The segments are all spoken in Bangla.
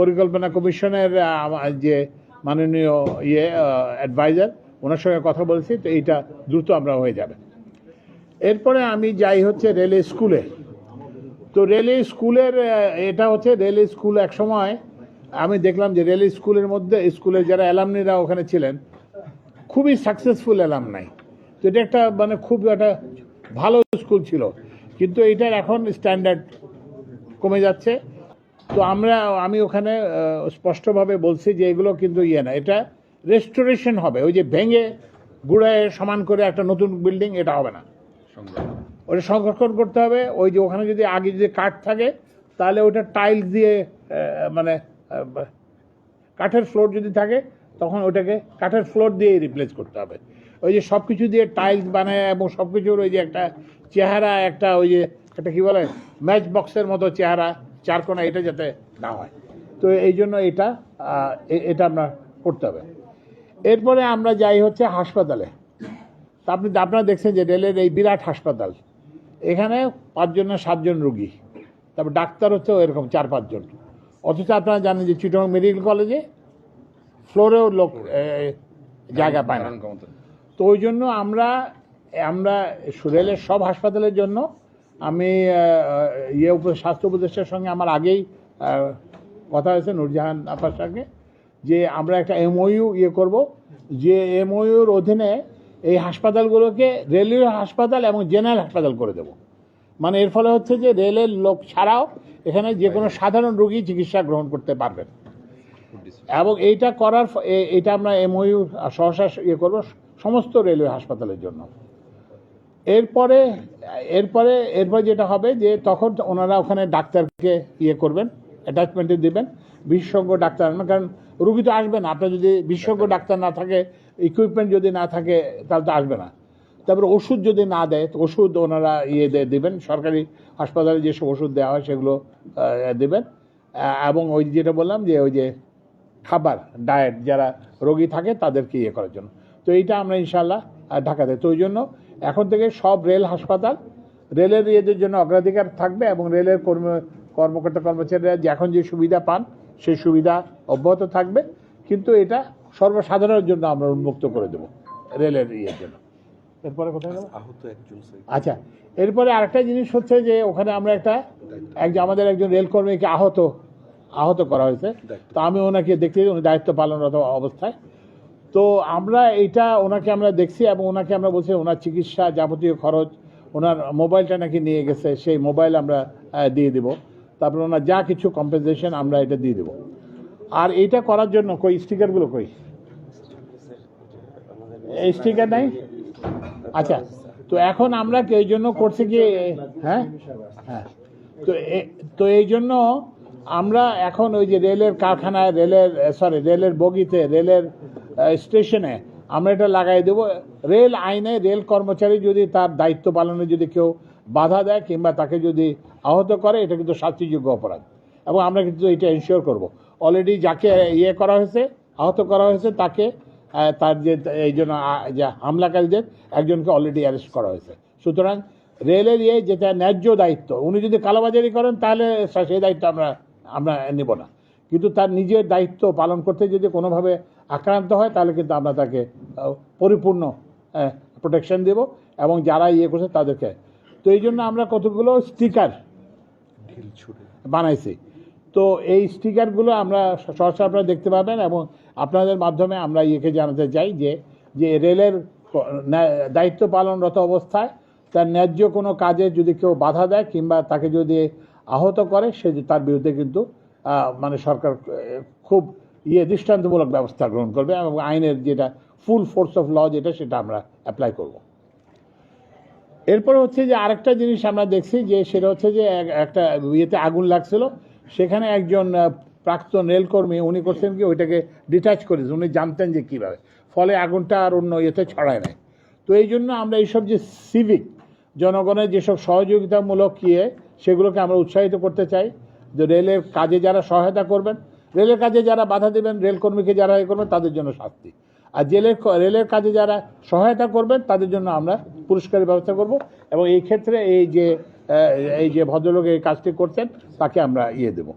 পরিকল্পনা কমিশনের যে মাননীয় ইয়ে অ্যাডভাইজার ওনার সঙ্গে কথা বলেছি, তো এইটা দ্রুত আমরা হয়ে যাবে। এরপরে আমি যাই হচ্ছে রেলওয়ে স্কুলে। তো রেলওয়ে স্কুলের এটা হচ্ছে রেলওয়ে স্কুল এক সময় আমি দেখলাম যে রেলওয়ে স্কুলের মধ্যে, স্কুলের যারা অ্যালামনিরা ওখানে ছিলেন, খুবই সাকসেসফুল অ্যালাম নাই। তো এটা একটা মানে খুব একটা ভালো স্কুল ছিল। কিন্তু এটার এখন স্ট্যান্ডার্ড কমে যাচ্ছে। তো আমরা আমি ওখানে স্পষ্টভাবে বলছি যে এগুলো কিন্তু ইয়ে না এটা রেস্টোরেশন হবে। ওই যে ভেঙে গুড়ায় সমান করে একটা নতুন বিল্ডিং এটা হবে না। ওটা সংরক্ষণ করতে হবে। ওই যে ওখানে যদি আগে যদি কাঠ থাকে তাহলে ওটা টাইলস দিয়ে মানে কাঠের ফ্লোর যদি থাকে তখন ওটাকে কাঠের ফ্লোর দিয়ে রিপ্লেস করতে হবে। ওই যে সব কিছু দিয়ে টাইলস বানায় এবং সব কিছুর ওই যে একটা চেহারা একটা ওই যে একটা কী বলে ম্যাচ বক্সের মতো চেহারা চারকোনা এটা যাতে না হয়। তো এই জন্য এটা এটা আপনার করতে হবে। এরপরে আমরা যাই হচ্ছে হাসপাতালে। তা আপনি আপনারা দেখছেন যে রেলের এই বিরাট হাসপাতাল। এখানে পাঁচজন না সাতজন রুগী। তারপর ডাক্তার হচ্ছে এরকম চার পাঁচজন। অথচ আপনারা জানেন যে চিটং মেডিকেল কলেজে ফ্লোরেও লোক জায়গা পায় না। তো ওই জন্য আমরা আমরা রেলের সব হাসপাতালের জন্য আমি ইয়ে উপ- স্বাস্থ্য উপদেষ্টার সঙ্গে আমার আগেই কথা হয়েছে, নুরজাহান আপার সঙ্গে, যে আমরা একটা এমওইউ ইয়ে করব, যে এমওইউর অধীনে এই হাসপাতালগুলোকে রেলওয়ে হাসপাতাল এবং জেনারেল হাসপাতাল করে দেব। মানে এর ফলে হচ্ছে যে রেলের লোক ছাড়াও এখানে যে কোনো সাধারণ রোগী চিকিৎসা গ্রহণ করতে পারবেন। এবং এইটা করার এটা আমরা এমওইউ সহসা ইয়ে করব, সমস্ত রেলওয়ে হাসপাতালের জন্য। এরপরে এরপরে, এরপর যেটা হবে যে তখন ওনারা ওখানে ডাক্তারকে ইয়ে করবেন অ্যাটাচমেন্টে দেবেন, বিশেষজ্ঞ ডাক্তার আনবেন। কারণ রুগী তো আসবে না। আপনার যদি বিশেষজ্ঞ ডাক্তার না থাকে ইকুইপমেন্ট যদি না থাকে, তাহলে তো আসবে না। তারপরে ওষুধ যদি না দেয়, তো ওষুধ ওনারা ইয়ে দেবেন। সরকারি হাসপাতালে যেসব ওষুধ দেওয়া হয়, সেগুলো দেবেন। এবং ওই যেটা বললাম যে, ওই যে খাবার ডায়েট যারা রোগী থাকে, তাদেরকে ইয়ে করার জন্য। তো এইটা আমরা ইনশাল্লাহ ঢাকাতে। তো ওই জন্য এখন থেকে সব রেল হাসপাতাল রেলের ইয়েদের জন্য অগ্রাধিকার থাকবে এবং রেলের কর্ম কর্মকর্তা কর্মচারীরা যে এখন যে সুবিধা পান সেই সুবিধা অব্যাহত থাকবে। কিন্তু এটা সর্বসাধারণের জন্য আমরা উন্মুক্ত করে দেবো রেলের ইয়ের জন্য। এরপরে কোথায় গেল? আহত একজন আচ্ছা এরপরে আরেকটা জিনিস হচ্ছে যে ওখানে আমরা একটা এক আমাদের একজন রেলকর্মীকে আহত আহত করা হয়েছে। তো আমি ওনাকে দেখতে উনি দায়িত্ব পালনরত অবস্থায়। তো আমরা এইটা ওনাকে আমরা দেখছি এবং ওনাকে আমরা বলছি ওনার চিকিৎসা যাবতীয় খরচ, ওনার মোবাইলটা নাকি নিয়ে গেছে, সেই মোবাইল আমরা দিয়ে দেব। তারপরে ওনার যা কিছু কম্পেনসেশন আমরা এটা দিয়ে দেব। আর এইটা করার জন্য কই, স্টিকারগুলো কই? স্টিকার নাই? আচ্ছা তো এখন আমরা এই জন্য করছি কি হ্যাঁ? হ্যাঁ। তো তো এই জন্য আমরা এখন ওই যে রেলের কারখানায়, রেলের সরি রেলের বগিতে, রেলের স্টেশনে আমরা এটা লাগাই দেব। রেল আইনে রেল কর্মচারী যদি তার দায়িত্ব পালনে যদি কেউ বাধা দেয় কিংবা তাকে যদি আহত করে, এটা কিন্তু শাস্তিযোগ্য অপরাধ। এবং আমরা কিন্তু এটা এনশিওর করব। অলরেডি যাকে ইয়ে করা হয়েছে, আহত করা হয়েছে, তাকে তার যে, এই জন্য যে হামলাকারীদের, একজনকে অলরেডি অ্যারেস্ট করা হয়েছে। সুতরাং রেলের ইয়ে যেটা ন্যায্য দায়িত্ব, উনি যদি কালোবাজারি করেন, তাহলে সেই দায়িত্ব আমরা আমরা নেব না। কিন্তু তার নিজের দায়িত্ব পালন করতে যদি কোনোভাবে আক্রান্ত হয়, তাহলে কিন্তু আমরা তাকে পরিপূর্ণ প্রোটেকশন দেব এবং যারা ইয়ে করছে তাদেরকে। তো এই জন্য আমরা কতগুলো স্টিকার বানাইছি। তো এই স্টিকারগুলো আমরা সহসা আপনারা দেখতে পাবেন এবং আপনাদের মাধ্যমে আমরা ইয়েকে জানাতে চাই যে যে রেলের দায়িত্ব পালনরত অবস্থায় তার ন্যায্য কোনো কাজে যদি কেউ বাধা দেয় কিংবা তাকে যদি আহত করে, সে তার বিরুদ্ধে কিন্তু মানে সরকার খুব ইয়ে দৃষ্টান্তমূলক ব্যবস্থা গ্রহণ করবে এবং আইনের যেটা ফুল ফোর্স অফ ল যেটা সেটা আমরা অ্যাপ্লাই করব। এরপর হচ্ছে যে আরেকটা জিনিস আমরা দেখছি যে সেটা হচ্ছে যে এক- একটা ইয়েতে আগুন লাগছিল, সেখানে একজন প্রাক্তন রেলকর্মী উনি করছেন কি ওইটাকে ডিটাচ করেছেন উনি জানতেন যে কীভাবে। ফলে আগুনটা আর অন্য ইয়েতে ছড়ায় নাই। তো এই জন্য আমরা এইসব যে সিভিক জনগণের যেসব সহযোগিতামূলক ইয়ে সেগুলোকে আমরা উৎসাহিত করতে চাই। যে রেলের কাজে যারা সহায়তা করবেন রেলের কাজে যারা বাধা দেবেন রেলকর্মীকে যারা এ করবেন, তাদের জন্য শাস্তি। আর জেলের রেলের কাজে যারা সহায়তা করবেন, তাদের জন্য আমরা পুরস্কারের ব্যবস্থা করব এবং এই ক্ষেত্রে এই যে এই যে ভদ্রলোক এই কাজটি করছেন, তাকে আমরা ইয়ে দেব।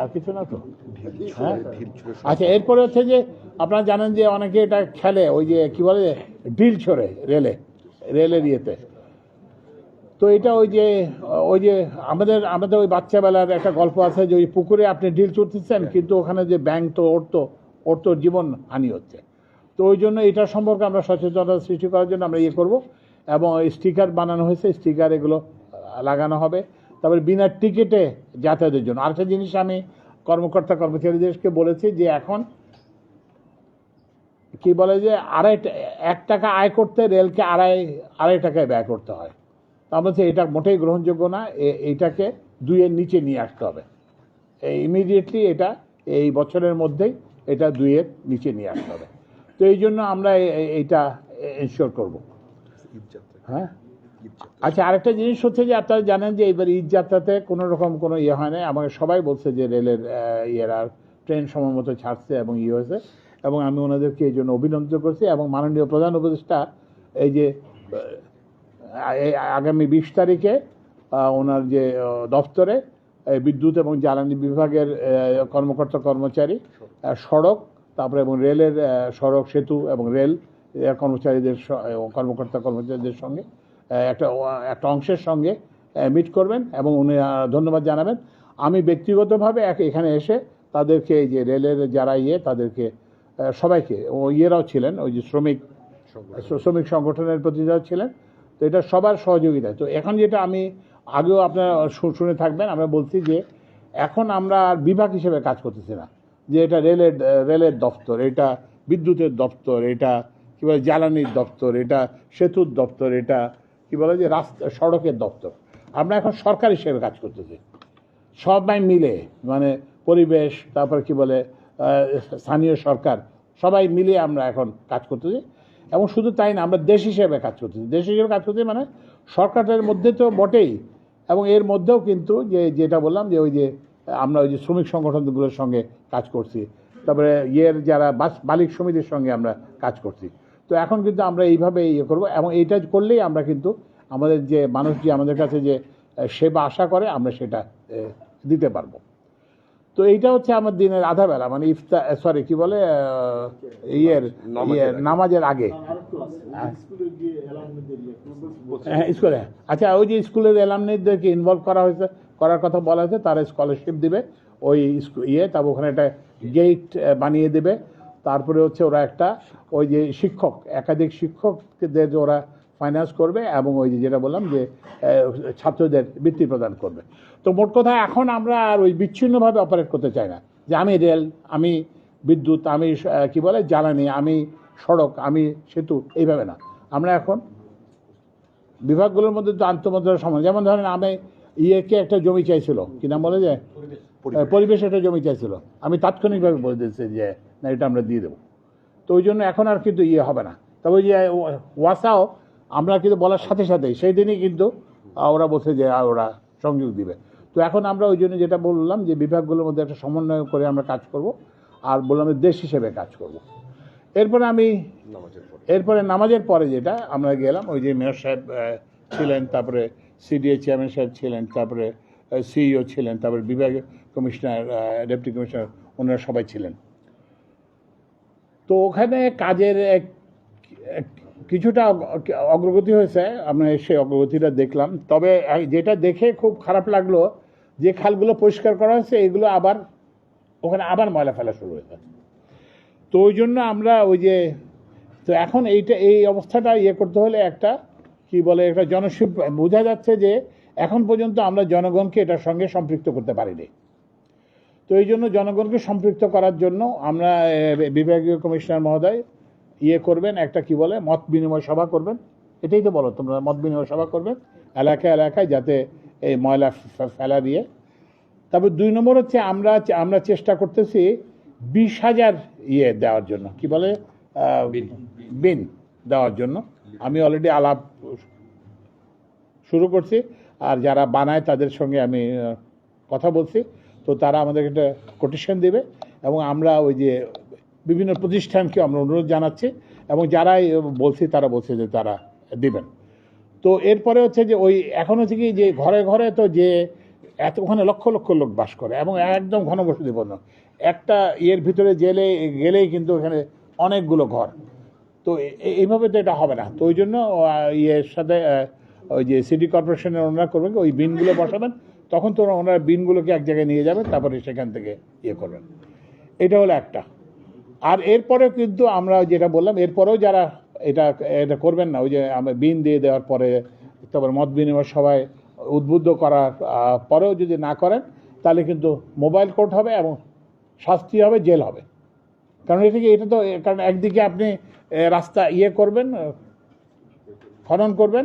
আর কিছু না তো? হ্যাঁ? ঢিল আচ্ছা এরপরে হচ্ছে যে আপনারা জানেন যে অনেকে এটা খেলে, ওই যে কি বলে? ডিল ছড়ে রেলে, রেলের ইয়েতে। তো এটা ওই যে ওই যে আমাদের আমাদের ওই বাচ্চাবেলার একটা গল্প আছে যে ওই পুকুরে আপনি ডিল ছুটতেছেন কিন্তু ওখানে যে ব্যাংক তো ওর তো ওর তো জীবন হানি হচ্ছে। তো ওই জন্য এটা সম্পর্কে আমরা সচেতনতা সৃষ্টি করার জন্য আমরা ইয়ে করব এবং স্টিকার বানানো হয়েছে স্টিকার এগুলো লাগানো হবে। তারপরে বিনা টিকিটে যাতায়াতের জন্য। আরেকটা জিনিস আমি কর্মকর্তা কর্মচারীদেরকে বলেছি যে এখন কি বলে যে আড়াই এক টাকা আয় করতে রেলকে আড়াই আড়াই টাকায় ব্যয় করতে হয়। তা আমরা বলছি এটা মোটেই গ্রহণযোগ্য না এ- এইটাকে দুইয়ের নিচে নিয়ে আসতে হবে। ইমিডিয়েটলি এটা এই বছরের মধ্যেই এটা দুইয়ের নিচে নিয়ে আসতে হবে। তো এই জন্য আমরা এইটা এনশিওর করব। হ্যাঁ? আচ্ছা আরেকটা জিনিস হচ্ছে যে আপনারা জানেন যে এবার ঈদ যাত্রাতে কোনো রকম কোনো ইয়ে হয় না। আমাকে সবাই বলছে যে রেলের ইয়েরা ট্রেন সময় মতো ছাড়ছে এবং ইয়ে হয়েছে। এবং আমি ওনাদেরকে এই জন্য অভিনন্দিত করছি এবং মাননীয় প্রধান উপদেষ্টা এই যে আগামী বিশ তারিখে ওনার যে দপ্তরে বিদ্যুৎ এবং জ্বালানি বিভাগের কর্মকর্তা কর্মচারী সড়ক তারপরে এবং রেলের সড়ক সেতু এবং রেল কর্মচারীদের কর্মকর্তা কর্মচারীদের সঙ্গে একটা একটা অংশের সঙ্গে মিট করবেন এবং উনি ধন্যবাদ জানাবেন। আমি ব্যক্তিগতভাবে এক- এখানে এসে তাদেরকে এই যে রেলের যারা ইয়ে তাদেরকে সবাইকে ও ইয়েরাও ছিলেন ওই যে শ্রমিক শ্রমিক। সংগঠনের প্রতিনিধিরা ছিলেন। তো এটা সবার সহযোগিতা। তো এখন যেটা আমি আগেও আপনারা শুনে থাকবেন, আমরা বলছি যে এখন আমরা আর বিভাগ হিসেবে কাজ করতেছি না। যে এটা রেলের রেলের দপ্তর, এটা বিদ্যুতের দপ্তর, এটা কী বলে, জ্বালানির দপ্তর, এটা সেতুর দপ্তর, এটা কী বলে যে রাস্তা, সড়কের দপ্তর। আমরা এখন সরকার হিসেবে কাজ করতেছি। সবাই মিলে মানে পরিবেশ, তারপর কি বলে স্থানীয় সরকার, সবাই মিলে আমরা এখন কাজ করতেছি। এবং শুধু তাই না, আমরা দেশ হিসেবে কাজ করতেছি। দেশ হিসেবে কাজ করতে মানে সরকারের মধ্যে তো বটেই। এবং এর মধ্যেও কিন্তু যে, যেটা বললাম যে, ওই যে, আমরা ওই যে শ্রমিক সংগঠনগুলোর সঙ্গে কাজ করছি। তারপরে ইয়ের যারা বাস, মালিক সমিতির সঙ্গে আমরা কাজ করছি। তো এখন কিন্তু আমরা এইভাবে ইয়ে করব এবং এইটা করলেই আমরা কিন্তু আমাদের যে মানুষ যে আমাদের কাছে যে সেবা আশা করে, আমরা সেটা দিতে পারব। তো এইটা হচ্ছে আমার দিনের আধা বেলা মানে ইফতা সরি কি বলে ইয়ের নামাজের আগে। হ্যাঁ স্কুলে। আচ্ছা ওই যে স্কুলের এলামনিদেরকে ইনভলভ করা হয়েছে করার কথা বলা হয়েছে তারা স্কলারশিপ দিবে ওই ইয়ে তারপর ওখানে একটা গেট বানিয়ে দেবে। তারপরে হচ্ছে ওরা একটা ওই যে শিক্ষক একাধিক শিক্ষকদের যে ওরা ফাইন্যান্স করবে এবং ওই যে যেটা বললাম যে ছাত্রদের বৃত্তি প্রদান করবে। তো মোট কথা এখন আমরা আর ওই বিচ্ছিন্নভাবে অপারেট করতে চাই না। যে আমি রেল আমি বিদ্যুৎ আমি কি বলে জ্বালানি আমি সড়ক আমি সেতু এইভাবে না। আমরা এখন বিভাগগুলোর মধ্যে তো আন্তমন্ত্রের সমান। যেমন ধরেন আমি ইয়েকে একটা জমি চাইছিল কি নাম বলে যে পরিবেশ। একটা জমি চাইছিল। আমি তাৎক্ষণিকভাবে বলে দিয়েছি যে না এটা আমরা দিয়ে দেবো। তো ওই জন্য এখন আর কিন্তু ইয়ে হবে না। তবে ওই যে ওয়াসাও আমরা কিন্তু বলার সাথে সাথেই সেই দিনই কিন্তু ওরা বলছে যে ওরা সংযোগ দিবে। তো এখন আমরা ওই জন্য যেটা বললাম যে বিভাগগুলোর মধ্যে একটা সমন্বয় করে আমরা কাজ করব আর বললাম দেশ হিসেবে কাজ করব। এরপরে আমি নামাজের এরপরে নামাজের পরে যেটা আমরা গেলাম ওই যে মেয়র সাহেব ছিলেন তারপরে সিডিএ চেয়ারম্যান সাহেব ছিলেন তারপরে সিইও ছিলেন তারপরে বিভাগীয় কমিশনার ডেপুটি কমিশনার ওনারা সবাই ছিলেন। তো ওখানে কাজের এক- এক- কিছুটা অগ্রগতি হয়েছে, আমরা সেই অগ্রগতিটা দেখলাম। তবে যেটা দেখে খুব খারাপ লাগল, যে খালগুলো পরিষ্কার করা হয়েছে, এগুলো আবার, ওখানে আবার ময়লা ফেলা শুরু হয়েছে। তো ওই জন্য আমরা ওই যে, তো এখন এইটা, এই অবস্থাটা ইয়ে করতে হলে একটা, কি বলে, একটা জনশিব বোঝা যাচ্ছে যে এখন পর্যন্ত আমরা জনগণকে এটার সঙ্গে সম্পৃক্ত করতে পারিনি। তো এই জন্য জনগণকে সম্পৃক্ত করার জন্য আমরা বিভাগীয় কমিশনার মহোদয় ইয়ে করবেন একটা কি বলে মত বিনিময় সভা করবেন। এটাই তো বলো তোমরা মত বিনিময় সভা করবেন এলাকায় এলাকায় যাতে এই ময়লা ফেলা দিয়ে। তারপর দুই নম্বর হচ্ছে আমরা আমরা চেষ্টা করতেছি বিশ হাজার ইয়ে দেওয়ার জন্য কি বলে বিন। দেওয়ার জন্য। আমি অলরেডি আলাপ শুরু করছি আর যারা বানায় তাদের সঙ্গে আমি কথা বলছি। তো তারা আমাদেরকে একটা কোটেশন দেবে এবং আমরা ওই যে বিভিন্ন প্রতিষ্ঠানকে আমরা অনুরোধ জানাচ্ছি এবং যারাই বলছি তারা বলছে যে তারা দিবেন। তো এরপরে হচ্ছে যে ওই এখন হচ্ছে কি যে ঘরে ঘরে তো যে এত ওখানে লক্ষ লক্ষ লোক বাস করে এবং একদম ঘনবসতিপূর্ণ একটা ইয়ের ভিতরে জেলে গেলেই কিন্তু এখানে অনেকগুলো ঘর। তো এইভাবে তো এটা হবে না। তো ওই জন্য ইয়ের সাথে ওই যে সিটি কর্পোরেশনের ওনারা করবেন ওই বিনগুলো বসাবেন। তখন তো ওনারা বিনগুলোকে এক জায়গায় নিয়ে যাবেন তারপরে সেখান থেকে ইয়ে করবেন। এটা হলো একটা। আর এরপরেও কিন্তু আমরা যেটা বললাম, এরপরেও যারা এটা এটা করবেন না, ওই যে আমরা বিন দিয়ে দেওয়ার পরে, তারপর মত বিনিময় সবাই উদ্বুদ্ধ করার পরেও যদি না করেন, তাহলে কিন্তু মোবাইল কোর্ট হবে এবং শাস্তি হবে, জেল হবে। কারণ এটা কি, এটা তো, কারণ একদিকে আপনি রাস্তা ইয়ে করবেন খনন করবেন,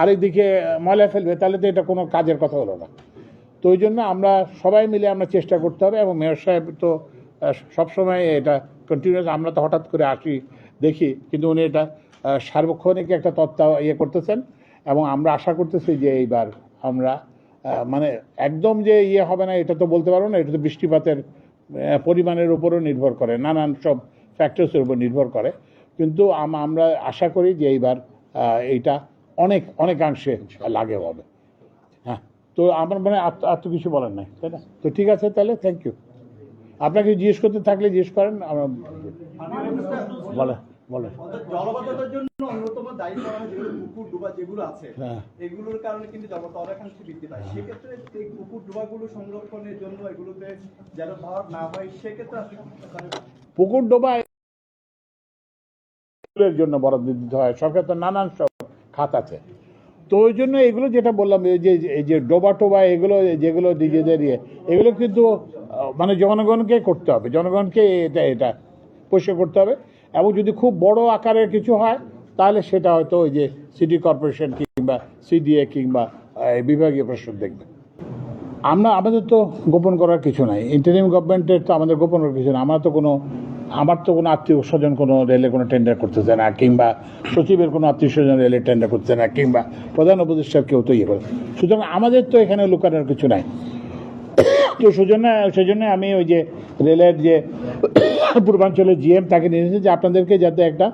আরেকদিকে ময়লা ফেলবে তাহলে তো এটা কোনো কাজের কথা হলো না। তো ওই জন্য আমরা সবাই মিলে আমরা চেষ্টা করতে হবে এবং মেয়র সাহেব তো সবসময় এটা কন্টিনিউয়াস আমরা তো হঠাৎ করে আসি, দেখি, কিন্তু উনি এটা সার্বক্ষণিক একটা তত্ত্ব ইয়ে করতেছেন এবং আমরা আশা করতেছি যে এইবার আমরা মানে একদম যে ইয়ে হবে না, এটা তো বলতে পারব না, এটা তো বৃষ্টিপাতের পরিমাণের উপরও নির্ভর করে, নানান সব ফ্যাক্টরসের উপর নির্ভর করে, কিন্তু আমরা আশা করি যে এইবার এইটা অনেক, অনেকাংশে লাগে হবে। হ্যাঁ তো আমার মনে হয় আর তো কিছু বলার নাই, তাই না? তো ঠিক আছে তাহলে থ্যাংক ইউ আপনাকে জিজ্ঞেস করতে থাকলে জিজ্ঞেস করেন আমরা বলে বলে। জলবদ্ধতার জন্য অন্যতম দায়ী করা যেগুলো পুকুর ডুবা যেগুলো আছে হ্যাঁ। এগুলোর কারণে কিন্তু জলবদ্ধতা অনেকাংশে বৃদ্ধি পায়। সেক্ষেত্রে এই পুকুর ডুবাগুলো সংরক্ষণের জন্য এগুলোতে যেন ভাব না হয় সেক্ষেত্রে পুকুর ডোবায় এর জন্য বরাদ্দ দিতে হয়। সরকার তো নানান সব খাত আছে। তো ওই জন্য এগুলো যেটা বললাম এই যে এই যে ডোবা টোবা এগুলো যেগুলো নিজেদের ইয়ে এগুলো কিন্তু মানে জনগণকে করতে হবে। জনগণকে এটা এটা পরিষ্কার করতে হবে। এবং যদি খুব বড় আকারের কিছু হয়, তাহলে সেটা হয়তো ওই যে সিটি কর্পোরেশন কিংবা সিডিএ কিংবা বিভাগীয় প্রশাসন দেখবে। আমরা আমাদের তো গোপন করার কিছু নাই। ইন্টারিম গভর্নমেন্টের তো আমাদের গোপন করার কিছু না আমরা তো কোনো, আমার তো কোনো আত্মীয় স্বজন কোনো রেলে কোনো টেন্ডার করতেছে না, কিংবা সচিবের কোনো আত্মীয় স্বজন রেলে টেন্ডার করতেছে না, কিংবা প্রধান উপদেষ্টার কেউ তো ইয়ে করে। সুতরাং আমাদের তো এখানে লুকানোর কিছু নাই। তো সেজন্য সেজন্য আমি ওই যে রেলের যে পূর্বাঞ্চলের জিএম তাকে নিয়ে এসেছি যে আপনাদেরকে যাতে একটা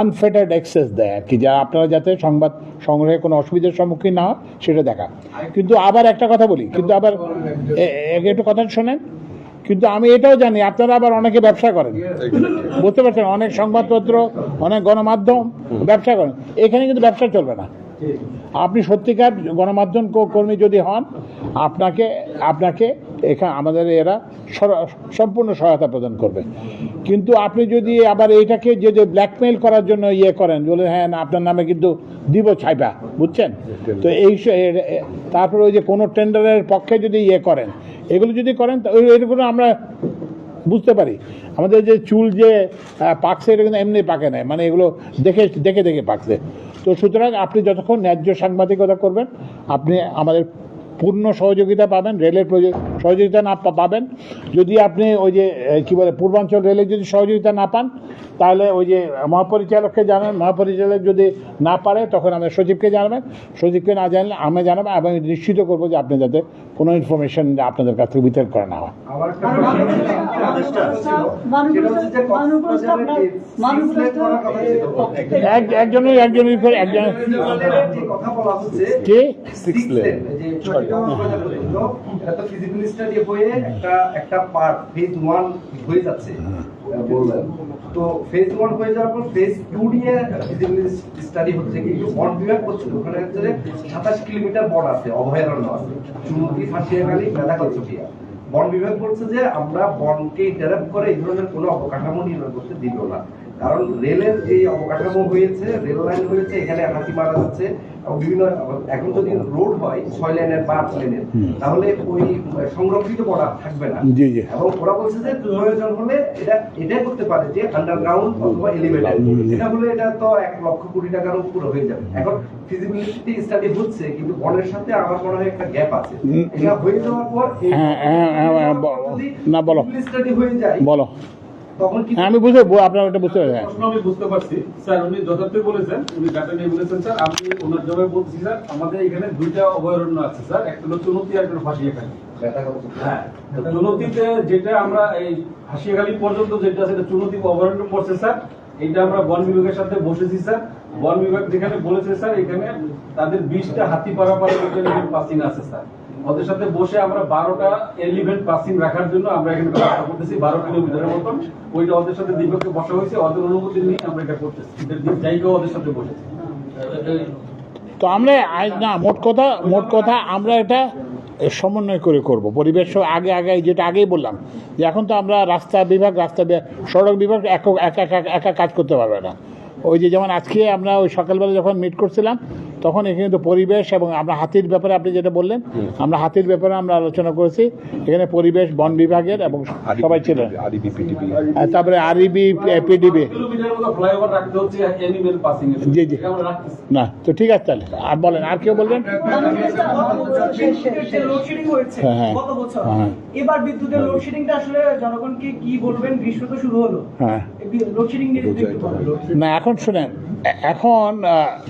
আনফেটার্ড অ্যাক্সেস দেয় আর কি, যা আপনারা যাতে সংবাদ সংগ্রহে কোনো অসুবিধার সম্মুখীন না হয় সেটা দেখা। কিন্তু আবার একটা কথা বলি, কিন্তু আবার একটু কথা শোনেন, কিন্তু আমি এটাও জানি, আপনারা আবার অনেকে ব্যবসা করেন। বুঝতে পারছেন? অনেক সংবাদপত্র, অনেক গণমাধ্যম ব্যবসা করেন। এখানে কিন্তু ব্যবসা চলবে না। আপনি সত্যিকার গণমাধ্যম কর্মী যদি হন, আপনাকে আপনাকে এখানে আমাদের এরা সম্পূর্ণ সহায়তা প্রদান করবে। কিন্তু আপনি যদি আবার এইটাকে যে যে ব্ল্যাকমেইল করার জন্য ইয়ে করেন, বলে হ্যাঁ না, আপনার নামে কিন্তু দিব ছাইপা বুঝছেন? তো এই তারপরে ওই যে কোনো টেন্ডারের পক্ষে যদি ইয়ে করেন, এগুলো যদি করেন এগুলো আমরা বুঝতে পারি। আমাদের যে চুল যে পাকছে, এটা কিন্তু এমনি পাকে নাই। মানে এগুলো দেখে দেখে দেখে পাকছে। তো সুতরাং আপনি যতক্ষণ ন্যায্য সাংবাদিকতা করবেন আপনি আমাদের পূর্ণ সহযোগিতা পাবেন রেলের সহযোগিতা না পাবেন। যদি আপনি ওই যে কি বলে পূর্বাঞ্চল রেলের যদি সহযোগিতা না পান তাহলে ওই যে মহাপরিচালককে জানান মহাপরিচালক যদি না পারে তখন আমাদের সচিবকে জানাবেন। সচিবকে না জানলে আমি জানাব এবং নিশ্চিত করব যে আপনি যাতে কোনো ইনফরমেশন আপনাদের কাছ থেকে বিতরণ করে না হয়। একজনের একজনের কি? এটা তো হয়ে একটা একটা পার্ট ফেজ ওয়ান হয়ে যাচ্ছে। বললেন। তো ফেজ ওয়ান হয়ে যাওয়ার পর ফেজ টু নিয়ে ফিজিবিলিটি স্টাডি হচ্ছে কিন্তু বন বিভাগ করছে। ওখানে হচ্ছে সাতাশ কিলোমিটার বন আছে অভয়ারণ্য আছে। চুমকি ফাঁসিয়াখালী বন বিভাগ বলছে যে আমরা বনকে ইন্টারাপ্ট করে এই ধরনের কোনো অবকাঠামো নির্মাণ করতে দিব না। কারণ রেলের যে অবকাঠামো হয়েছে রেল লাইন হয়েছে এখানে হাতি মারা যাচ্ছে বিভিন্ন এখন যদি রোড হয় ছয় লেনের বা আট লেনের তাহলে ওই সংরক্ষিত করা থাকবে না। এবং ওরা বলছে যে প্রয়োজন হলে এটা এটাই করতে পারে যে আন্ডারগ্রাউন্ড অথবা এলিভেটেড এটা হলে এটা তো এক লক্ষ কোটি টাকার উপরে হয়ে যাবে। এখন ফিজিবিলিটি স্টাডি হচ্ছে কিন্তু বনের সাথে আমার মনে হয় একটা গ্যাপ আছে। এটা হয়ে যাওয়ার পর এই হ্যাঁ, হ্যাঁ, হ্যাঁ, না, বলো। স্টাডি হয়ে যায় বলো। তখন কি হ্যাঁ আমি বুঝতে বো- আপনার ওটা বুঝতে পারছি। আমি বুঝতে পারছি। স্যার উনি যথার্থই বলেছেন উনি ডাটা নিয়ে বলেছেন স্যার। আমি ওনার জবাবে বলছি স্যার আমাদের এখানে দুইটা অভয়ারণ্য আছে স্যার। একটা হলো চুনতি আর একটা ফাঁসিয়াখালী হ্যাঁ চুনতিতে যেটা আমরা এই হাসিয়াখালী পর্যন্ত যেটা সেটা চুনতি অভয়ারণ্য পড়ছে স্যার। এটা আমরা বন বিভাগের সাথে বসেছি স্যার। বন বিভাগ যেখানে বলেছে স্যার এখানে তাদের বিশটা হাতি পারাপারের জন্য পাসিং আছে স্যার। ওদের সাথে বসে আমরা বারোটা এলিভেন্ট পাসিং রাখার জন্য আমরা এখানে ব্যবস্থা করতেছি, বারো কিলোমিটারের মতন। ওইটা ওদের সাথে দীপকে বসা হয়েছে, ওদের অনুমতি নিয়ে আমরা এটা করতেছি। জায়গাও ওদের সাথে বসেছি তো আমরা আজ- না, মোট কথা মোট কথা আমরা এটা সমন্বয় করে করব। পরিবেশ আগে আগে, যেটা আগেই বললাম, যে এখন তো আমরা রাস্তা বিভাগ, রাস্তা সড়ক বিভাগ একা একা একা কাজ করতে পারবে না। ওই যে যেমন আজকে আমরা ওই সকালবেলা যখন মিট করছিলাম তখন এখানে তো পরিবেশ এবং আমরা হাতির ব্যাপারে আপনি যেটা বললেন আমরা হাতির ব্যাপারে আমরা আলোচনা করেছি। এখানে পরিবেশ বন বিভাগের এবং সবাই ছিলেন। আর তারপরে আরইবি পিডিবি কিলোমিটারের মতো ফ্লাইওভার রাখতে হচ্ছে অ্যানিমেল পাসিং এর জি, জি। না তো ঠিক আছে তাহলে। আর বলেন আর কেউ হয়েছে। হ্যাঁ, হ্যাঁ। হ্যাঁ। এবার বিদ্যুতের লোডশেডিংটা আসলে জনগণকে কি বলবেন? গ্রীষ্ম তো শুরু হলো। হ্যাঁ। লোডশেডিং নিয়ে। না এখন শুনেন। এখন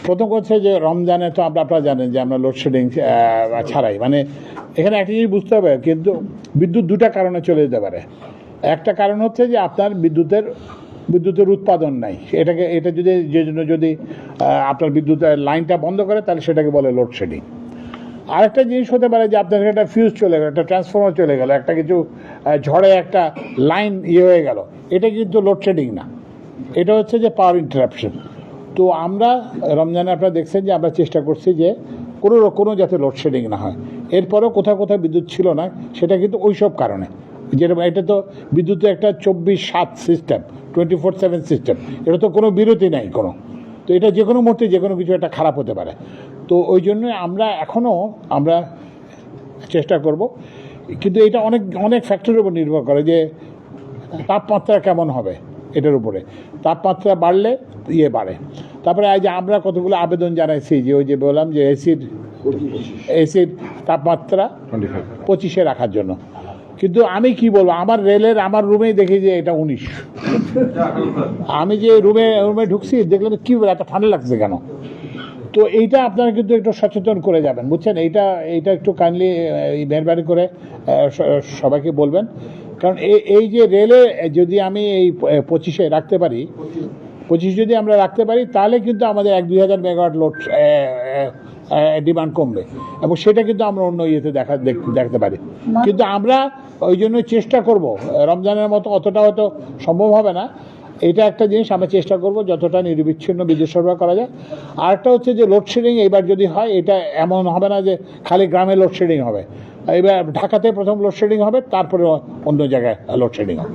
প্রথম হচ্ছে যে রমজানে তো আমরা আপনারা জানেন যে আমরা লোডশেডিং ছাড়াই। মানে এখানে একটা জিনিস বুঝতে হবে, কিন্তু বিদ্যুৎ দুটা কারণে চলে যেতে পারে। একটা কারণ হচ্ছে যে আপনার বিদ্যুতের বিদ্যুতের উৎপাদন নাই। এটাকে, এটা যদি, যে জন্য যদি আপনার বিদ্যুতের লাইনটা বন্ধ করে, তাহলে সেটাকে বলে লোডশেডিং আরেকটা জিনিস হতে পারে যে আপনার একটা ফিউজ চলে গেল, একটা ট্রান্সফর্মার চলে গেল, একটা কিছু ঝড়ে একটা লাইন ইয়ে হয়ে গেল। এটা কিন্তু লোডশেডিং না। এটা হচ্ছে যে পাওয়ার ইন্টারাপশন তো আমরা, রমজানে আপনারা দেখছেন যে আমরা চেষ্টা করছি যে কোনো কোনো যাতে লোডশেডিং না হয়। এরপরেও কোথাও কোথাও বিদ্যুৎ ছিল না, সেটা কিন্তু ওই সব কারণে। যেরকম এটা তো বিদ্যুতের একটা চব্বিশ সাত system twenty four seven system এটা তো কোনো বিরতি নাই কোনো। তো এটা যে কোনো মুহূর্তে যে কোনো কিছু একটা খারাপ হতে পারে। তো ওই জন্য আমরা এখনও আমরা চেষ্টা করব। কিন্তু এটা অনেক অনেক ফ্যাক্টরের উপর নির্ভর করে যে তাপমাত্রা কেমন হবে। এটার উপরে। তাপমাত্রা বাড়লে ইয়ে বাড়ে। তারপরে এই যে আমরা কতগুলো আবেদন জানাইছি, যে ওই যে বললাম যে এসির এসির তাপমাত্রা পঁচিশে রাখার জন্য। কিন্তু আমি কি বলব, আমার রেলের, আমার রুমেই দেখি যে এটা উনিশ। আমি যে রুমে রুমে ঢুকছি, দেখলাম কি একটা ঠান্ডা লাগছে কেন? তো এইটা আপনারা কিন্তু একটু সচেতন করে যাবেন, বুঝছেন? এইটা এইটা একটু কাইন্ডলি মেহরবানি করে সবাইকে বলবেন। কারণ এই যে রেলে যদি আমি এই পঁচিশে রাখতে পারি, পঁচিশ যদি আমরা রাখতে পারি, তাহলে কিন্তু আমাদের এক দুই হাজার মেগাওয়াট লোড ডিমান্ড কমবে। এবং সেটা কিন্তু আমরা অন্য ইয়েতে দেখ- দেখতে পারি। কিন্তু আমরা ওই জন্য চেষ্টা করব। রমজানের মতো অতটা হয়তো সম্ভব হবে না। এটা একটা জিনিস আমরা চেষ্টা করব যতটা নিরবিচ্ছিন্ন বিদ্যুৎ সরবরাহ করা যায়। আরেকটা হচ্ছে যে লোডশেডিং এবার যদি হয়, এটা এমন হবে না যে খালি গ্রামে লোডশেডিং হবে। এবার ঢাকাতে প্রথম লোডশেডিং হবে, তারপরে অন্য জায়গায় লোডশেডিং হবে।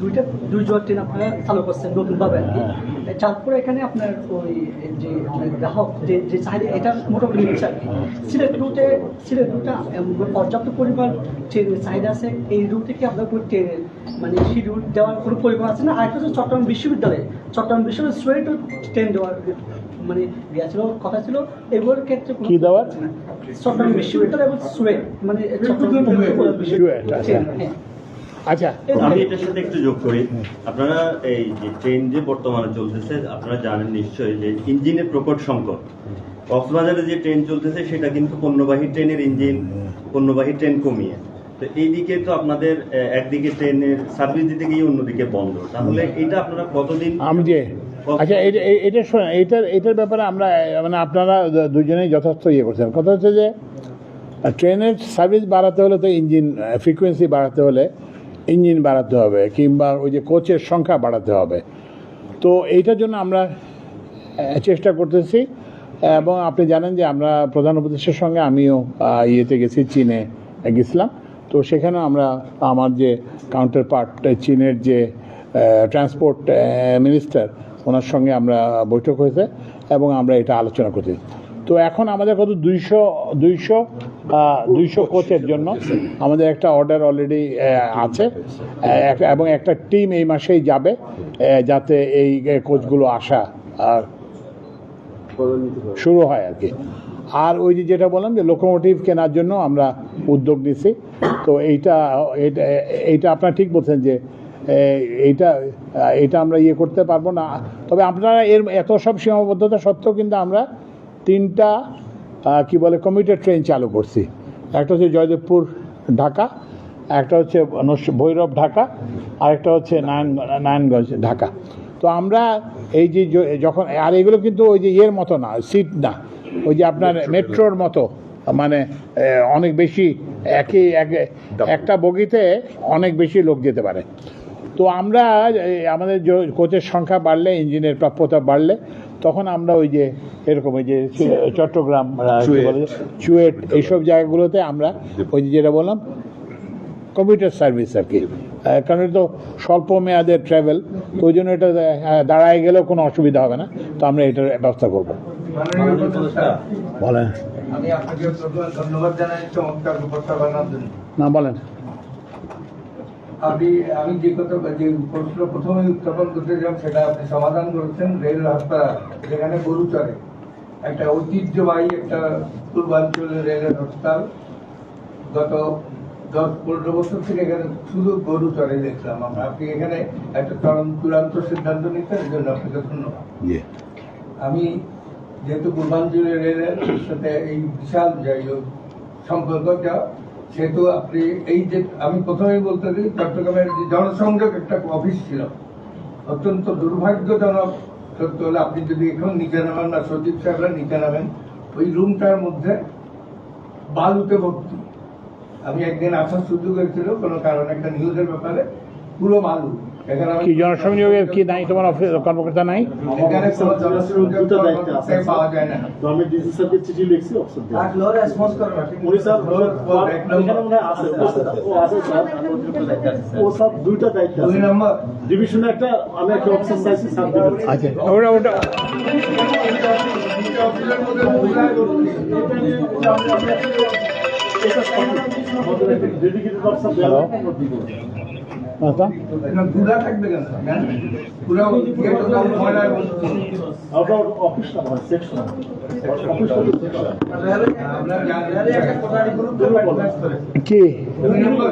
দুইটা দুই জোয়ার ট্রেন আপনারা চালু করছেন নতুনভাবে আর কি। চাঁদপুরে এখানে আপনার ওই যে গ্রাহক যে যে চাহিদা এটা মোটামুটি নিচ্ছে আর কি। সিলেট রুটে সিলেট রুটে পর্যাপ্ত পরিমাণ ট্রেনের চাহিদা আছে। এই রুটে কি আপনার কোনো ট্রেনের মানে শিডিউল দেওয়ার কোনো পরিমাণ আছে না? আরেকটা হচ্ছে চট্টগ্রাম বিশ্ববিদ্যালয়ে। চট্টগ্রাম বিশ্ববিদ্যালয় স্টুডেন্টও ট্রেন দেওয়ার মানে গিয়েছিল কথা ছিল। এগুলোর ক্ষেত্রে কি দেওয়ার? চট্টগ্রাম বিশ্ববিদ্যালয় এবং সুয়েট মানে চট্টগ্রাম সুয়েট, আচ্ছা। আমি এটার সাথে একটু যোগ করি। আপনারা এই যে ট্রেন যে বর্তমানে চলতেছে আপনারা জানেন নিশ্চয়ই যে ইঞ্জিনের প্রকট সংকট। কক্সবাজারে যে ট্রেন চলতেছে সেটা কিন্তু পণ্যবাহী ট্রেনের ইঞ্জিন পণ্যবাহী ট্রেন কমিয়ে। তো এইদিকে তো আপনাদের একদিকে ট্রেনের সার্ভিস দিতে গিয়ে অন্যদিকে বন্ধ। তাহলে এটা আপনারা কতদিন আমি যে আচ্ছা এটা এটা শোনেন এটার এটার ব্যাপারে আমরা মানে আপনারা দুজনেই যথেষ্ট ইয়ে করছেন। কথা হচ্ছে যে ট্রেনের সার্ভিস বাড়াতে হলে তো ইঞ্জিন ফ্রিকোয়েন্সি বাড়াতে হলে ইঞ্জিন বাড়াতে হবে কিংবা ওই যে কোচের সংখ্যা বাড়াতে হবে। তো এইটার জন্য আমরা চেষ্টা করতেছি এবং আপনি জানেন যে আমরা প্রধান উপদেশের সঙ্গে আমিও ইয়েতে গেছি, চীনে গেছিলাম। তো সেখানেও আমরা আমার যে কাউন্টার পার্ট চীনের যে ট্রান্সপোর্ট মিনিস্টার ওনার সঙ্গে আমরা বৈঠক হয়েছে এবং আমরা এটা আলোচনা করছি তো এখন আমাদের কত দুইশো দুইশো দুইশো কোচের জন্য আমাদের একটা অর্ডার অলরেডি আছে। এবং একটা টিম এই মাসেই যাবে যাতে এই কোচগুলো আসা শুরু হয় আর কি। আর ওই যে যেটা বললাম যে লোকোমোটিভ কেনার জন্য আমরা উদ্যোগ নিছি। তো এইটা এইটা আপনারা ঠিক বলছেন যে এইটা এটা আমরা ইয়ে করতে পারব না। তবে আপনারা এর, এত সব সীমাবদ্ধতা সত্ত্বেও কিন্তু আমরা তিনটা কি বলে কমিউটার ট্রেন চালু করছি। একটা হচ্ছে জয়দেবপুর ঢাকা একটা হচ্ছে ভৈরব ঢাকা আরেকটা হচ্ছে নারায়ণ নারায়ণগঞ্জ ঢাকা। তো আমরা এই যে যখন আর এগুলো কিন্তু ওই যে ইয়ের মতো না সিট না। ওই যে আপনার মেট্রোর মতো মানে অনেক বেশি একই এক- একটা বগিতে অনেক বেশি লোক যেতে পারে। তো আমরা আমাদের কোচের সংখ্যা বাড়লে ইঞ্জিনের প্রাপ্যতা বাড়লে তখন আমরা ওই যে এরকম ওই যে চট্টগ্রাম চুয়েট। এইসব জায়গাগুলোতে আমরা ওই যে যেটা বললাম কম্পিউটার সার্ভিস আর কি। কারণ এটা তো স্বল্প মেয়াদের ট্রাভেল তো ওই জন্য এটা দাঁড়ায় গেলেও কোনো অসুবিধা হবে না। তো আমরা এটার ব্যবস্থা করব। বলেন। না বলেন। আমি আপনাকে প্রথমে ধন্যবাদ জানাই চমৎকার উপস্থাপনার জন্য না বলেন আপনি আমি যে কথা যে প্রশ্ন প্রথমে উত্থাপন করতে যাম সেটা আপনি সমাধান করেছেন। রেল হাসপাতাল যেখানে গরু চড়ে একটা ঐতিহ্যবাহী একটা পূর্বাঞ্চলের রেলের হাসপাতাল গত দশ পনেরো বছর থেকে এখানে শুধু গরু চড়ে দেখলাম আমরা। আপনি এখানে একটা চরম চূড়ান্ত সিদ্ধান্ত নিতেন এর জন্য আপনাকে ধন্যবাদ। আমি যেহেতু পূর্বাঞ্চলের রেলের সাথে এই বিশাল যাই সম্পর্কটা সেহেতু আপনি এই যে, আমি প্রথমেই বলতে চাই চট্টগ্রামের যে জনসংযোগ একটা অফিস ছিল, অত্যন্ত দুর্ভাগ্যজনক। সত্য হলে আপনি যদি এখন নিচে নামেন না, সচিব সাহেবরা নিচে নামেন, ওই রুমটার মধ্যে বালুতে ভর্তি। আমি একদিন আসার সুযোগ হয়েছিল, কোনো কারণ, একটা নিউজের ব্যাপারে, পুরো বালু। কি জনসংযোগের কি নাই? তোমার অফিস কর্মকর্তা নাই? আচ্ছা ওটা ওটা। ডেডিকেটেড অফিসার দেওয়া কি? দুই নম্বর,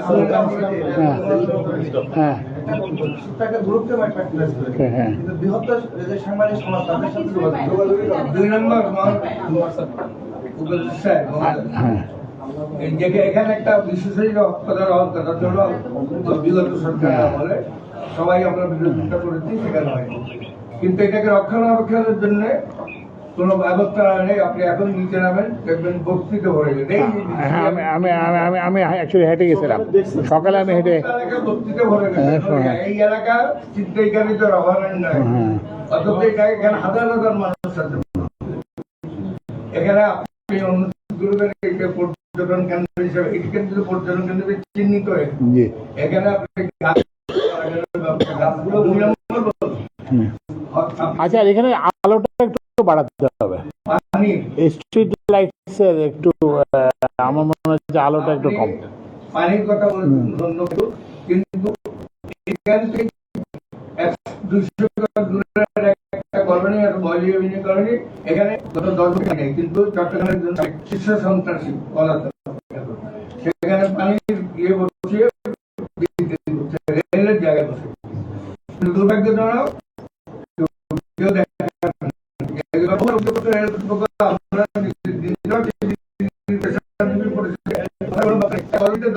দুই নম্বর, হ্যাঁ হ্যাঁ। হ্যাঁ। হ্যাঁ জায়গায় এখানে একটা বিশেষজ্ঞ হওয়ার কথা ছিল। বিগত সরকার আমলে সবাই আমরা বিরোধিতা করেছি সেখানে হয়নি। কিন্তু এটাকে রক্ষণাবেক্ষণের জন্য কোনো ব্যবস্থা নেই। আপনি এখন নিচে নামেন দেখবেন বস্তিত ভরে গেছে এই যে হ্যাঁ আমি আমি আমি আমি আমি অ্যাকচুয়ালি হেঁটে গেছিলাম। সকালে আমি হেঁটে বস্তিতে ভরে গেছে। হ্যাঁ, হ্যাঁ। এই এলাকা চিন্তাইকারী তো হ্যাঁ। অথচ এখানে হাজার হাজার মানুষ আছে এখানে আপনি অনুষ্ঠিত করবেন এটা পর্যটন কেন্দ্র হিসেবে এটিকে যদি পর্যটন কেন্দ্র চিহ্নিত হয়ে এখানে আপনি গাছগুলো আচ্ছা এখানে আলোটা একটু বাড়াতে হবে। স্ট্রিট লাইটসের একটু আমার মনে হচ্ছে আলোটা একটু কম। পানির কথা বলেছেন কিন্তু এখান থেকে ইউনিয়ন কলোনি এখানে গত দশ বছর নেই কিন্তু চট্টগ্রামের জন্য শীর্ষ সন্ত্রাসী পলাতক সেখানে পানির ইয়ে বসিয়ে রেলের জায়গায় বসে দুর্ভাগ্যজনক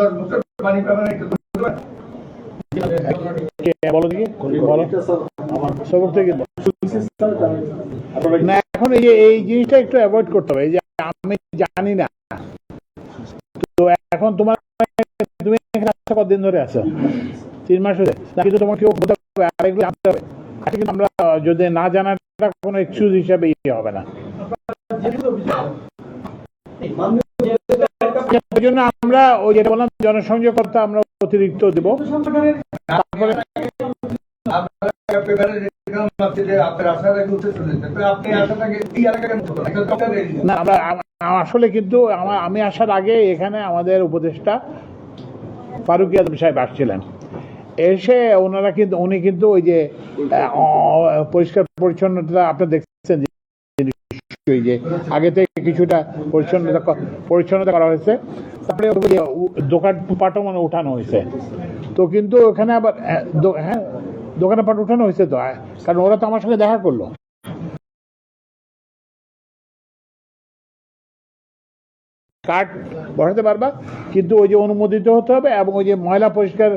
দশ বছর পানি পাবে না এটা তো বুঝতে পারছেন। কে বলো দেখি বলো। সবর থেকে বলো। স্যার আপনারা না এখন এই যে এই জিনিসটা একটু অ্যাভয়েড করতে হবে। যে আমি জানি না। তো এখন তোমার তুমি এখানে কতদিন ধরে আছো? তিন মাস হয়েছে কিন্তু তোমার কেউ বলতে হবে আর এগুলো জানতে হবে। আচ্ছা কিন্তু আমরা যদি না জানাটা কোনো এক্সকিউজ হিসাবে ইয়ে হবে না। ওই জন্য আমরা ওই যেটা বললাম জনসংযোগ করতে আমরা অতিরিক্ত দেব। তারপরে আসলে কিন্তু আমি আসার আগে এখানে আমাদের উপদেষ্টা ফারুক আজম সাহেব আসছিলেন। এসে ওনারা কিন্তু, উনি কিন্তু ওই যে পরিষ্কার পরিচ্ছন্নতা আপনি দেখছেন যে আগে থেকে কিছুটা পরিচ্ছন্নতা পরিচ্ছন্নতা করা হয়েছে। তারপরে দোকান পাটও মানে উঠানো হয়েছে। তো কিন্তু ওখানে আবার হ্যাঁ দোকানে পাট উঠানো হয়েছে তো কারণ ওরা তো আমার সঙ্গে দেখা করল। কার্ড বসাতে পারবা কিন্তু ওই যে অনুমোদিত হতে হবে এবং ওই যে ময়লা পরিষ্কার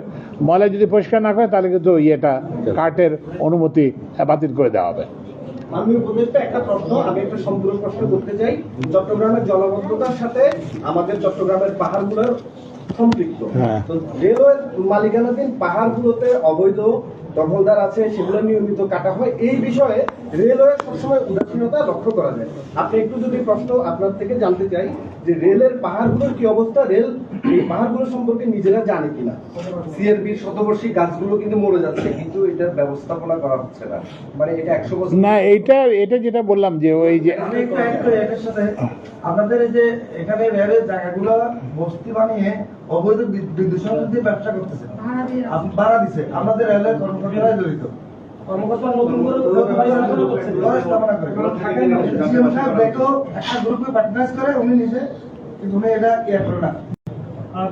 ময়লা যদি পরিষ্কার না করে তাহলে কিন্তু ইয়েটা কার্টের অনুমতি বাতিল করে দেওয়া হবে। আমি উপদেষ্টা একটা প্রশ্ন আমি একটা সম্পূর্ণ প্রশ্ন করতে চাই। চট্টগ্রামের জলবদ্ধতার সাথে আমাদের চট্টগ্রামের পাহাড়গুলোর সম্পৃক্ত। হ্যাঁ। তো রেলওয়ের মালিকানাধীন পাহাড়গুলোতে অবৈধ দখলদার আছে সেগুলো নিয়মিত কাটা হয়। এই বিষয়ে রেলওয়ে সবসময় উদাসীনতা লক্ষ্য করা যায়। আপনি একটু যদি প্রশ্ন আপনার থেকে জানতে চাই যে রেলের পাহাড়গুলোর কি অবস্থা? রেল এই পাহাড়গুলো সম্পর্কে নিজেরা জানে কিনা? সিআরবির শতবর্ষী গাছগুলো কিন্তু মরে যাচ্ছে কিন্তু এটার ব্যবস্থাপনা করা হচ্ছে না। মানে এটা একশো বছর না এইটা এটা যেটা বললাম যে ওই যে আমি একটু add সাথে আপনাদের যে এখানে রেলের জায়গাগুলো বস্তি বানিয়ে অবৈধ বিদ- বিদ্যুৎ সংযোগ দিয়ে ব্যবসা করতেছে। ভাড়া দিছে। আমাদের রেলের কর্মকর্তারা জড়িত। উনি নিজে কিন্তু উনি এটা ইয়ে করে না। আর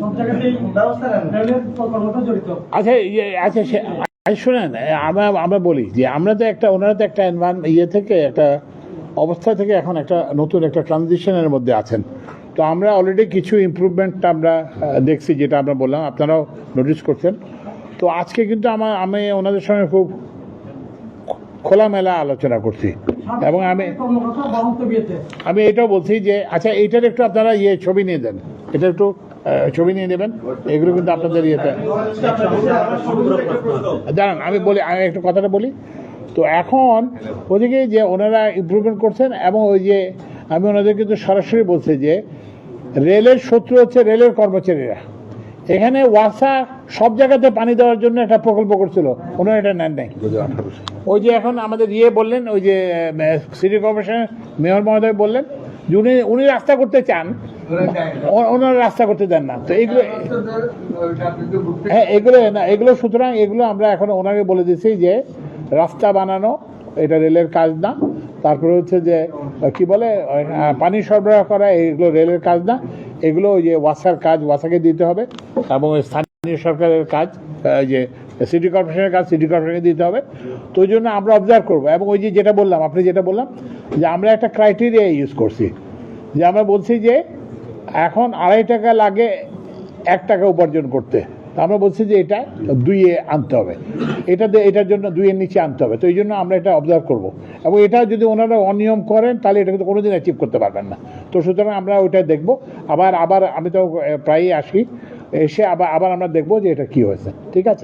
সব জায়গাতেই ব্যবস্থা নেন। না। রেলের কর্মকর্তা জড়িত। আচ্ছা ইয়ে, আচ্ছা সে আচ্ছা, শুনেন আমরা আমরা বলি যে আমরা তো একটা ওনারা তো একটা ইয়ে থেকে একটা অবস্থা থেকে এখন একটা নতুন একটা ট্রানজিশনের মধ্যে আছেন। তো আমরা অলরেডি কিছু ইমপ্রুভমেন্ট আমরা দেখছি যেটা আমরা বললাম। আপনারাও নোটিস করছেন। তো আজকে কিন্তু আমার, আমি ওনাদের সঙ্গে খুব খোলামেলা আলোচনা করছি। এবং আমি আমি এটাও বলছি যে আচ্ছা এইটার একটু আপনারা ইয়ে ছবি নিয়ে দেন। এটা একটু ছবি নিয়ে নেবেন। এগুলো কিন্তু আপনাদের ইয়েতে। দাঁড়ান, আমি বলি, আমি একটু কথাটা বলি। তো এখন ওদিকে যে ওনারা ইমপ্রুভমেন্ট করছেন এবং ওই যে আমি ওনাদের কিন্তু সরাসরি বলছি যে, রেলের শত্রু হচ্ছে রেলের কর্মচারীরা। এখানে ওয়াসা সব জায়গাতে পানি দেওয়ার জন্য একটা প্রকল্প করছিল। ওনারা এটা নেন নাই। ওই যে এখন আমাদের ইয়ে বললেন ওই যে সিটি কর্পোরেশনের মেয়র মহোদয় বললেন যে উনি উনি রাস্তা করতে চান। ওনারা রাস্তা করতে দেন না। তো এইগুলো হ্যাঁ এগুলো না এগুলো সুতরাং এগুলো আমরা এখন ওনাকে বলে দিচ্ছি যে রাস্তা বানানো এটা রেলের কাজ না। তারপরে হচ্ছে যে কি বলে পানি সরবরাহ করা, এগুলো রেলের কাজ না। এগুলো ওই যে ওয়াসার কাজ, ওয়াসাকে দিতে হবে। এবং স্থানীয় সরকারের কাজ যে সিটি কর্পোরেশনের কাজ, সিটি কর্পোরেশনকে দিতে হবে। তো ওই জন্য আমরা অবজার্ভ করব। এবং ওই যে যেটা বললাম, আপনি যেটা বললাম, যে আমরা একটা ক্রাইটেরিয়া ইউজ করছি। যে আমরা বলছি যে, এখন আড়াই টাকা লাগে এক টাকা উপার্জন করতে। আমরা বলছি যে এটা দুইয়ে আনতে হবে। এটা এটার জন্য দুইয়ের নিচে আনতে হবে। তো এই জন্য আমরা এটা অবজার্ভ করব। এবং এটা যদি ওনারা অনিয়ম করেন, তাহলে এটা কিন্তু কোনোদিন অ্যাচিভ করতে পারবেন না। তো সুতরাং আমরা ওইটা দেখব। আবার আবার আমি তো প্রায়ই আসি। এসে আবার আবার আমরা দেখব যে এটা কি হয়েছে। ঠিক আছে?